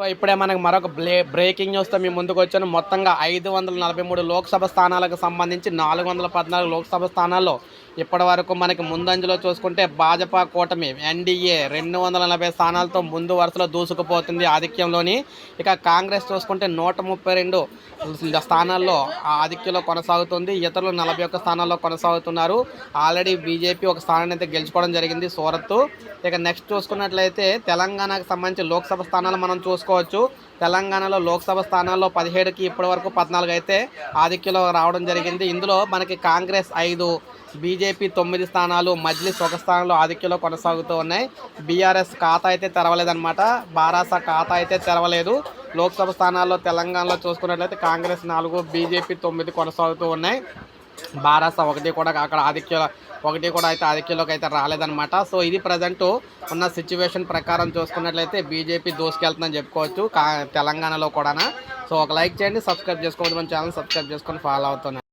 So ఇప్పుడే మనకు మరొక బ్లే బ్రేకింగ్ న్యూస్తో మీ ముందుకు వచ్చాను మొత్తంగా ఐదు వందల నలభై మూడు లోక్సభ స్థానాలకు సంబంధించి నాలుగు వందల పద్నాలుగు లోక్సభ స్థానాల్లో ఇప్పటి వరకు మనకి ముందంజలో చూసుకుంటే భాజపా కూటమి ఎన్డీఏ రెండు వందల నలభై స్థానాలతో ముందు వరుసలో దూసుకుపోతుంది ఆధిక్యంలోని. ఇక కాంగ్రెస్ చూసుకుంటే నూట ముప్పై రెండు స్థానాల్లో ఆ ఆధిక్యంలో కొనసాగుతుంది. ఇతరులు నలభై ఒక్క స్థానాల్లో కొనసాగుతున్నారు. ఆల్రెడీ బీజేపీ ఒక స్థానాన్ని అయితే గెలుచుకోవడం జరిగింది సూరత్ ఇక నెక్స్ట్ చూసుకున్నట్లయితే తెలంగాణకు సంబంధించి లోక్సభ స్థానాలు మనం చూసుకోవచ్చు. తెలంగాణలో లోక్సభ స్థానాల్లో పదిహేడుకి ఇప్పటివరకు పద్నాలుగు అయితే ఆధిక్యంలో రావడం జరిగింది. ఇందులో మనకి కాంగ్రెస్ ఐదు బీజేపీ తొమ్మిది స్థానాలు మజ్లిస్ ఒక స్థానంలో ఆధిక్యంలో కొనసాగుతూ ఉన్నాయి. బీఆర్ఎస్ ఖాతా అయితే తెరవలేదన్నమాట. బారాసా ఖాతా అయితే తెరవలేదు. లోక్సభ స్థానాల్లో తెలంగాణలో చూసుకున్నట్లయితే కాంగ్రెస్ నాలుగు బీజేపీ తొమ్మిది కొనసాగుతూ ఉన్నాయి. బారాస ఒకటి కూడా అక్కడ ఆధిక్య ఒకటి కూడా అయితే ఆధిక్యంలోకి అయితే రాలేదనమాట సో ఇది ప్రజెంట్ ఉన్న సిచ్యువేషన్ ప్రకారం చూసుకున్నట్లయితే బీజేపీ దూసుకెళ్తుందని చెప్పుకోవచ్చు కా తెలంగాణలో కూడా సో ఒక లైక్ చేయండి సబ్స్క్రైబ్ చేసుకోవద్దు మన ఛానల్ సబ్స్క్రైబ్ చేసుకొని ఫాలో అవుతున్నాను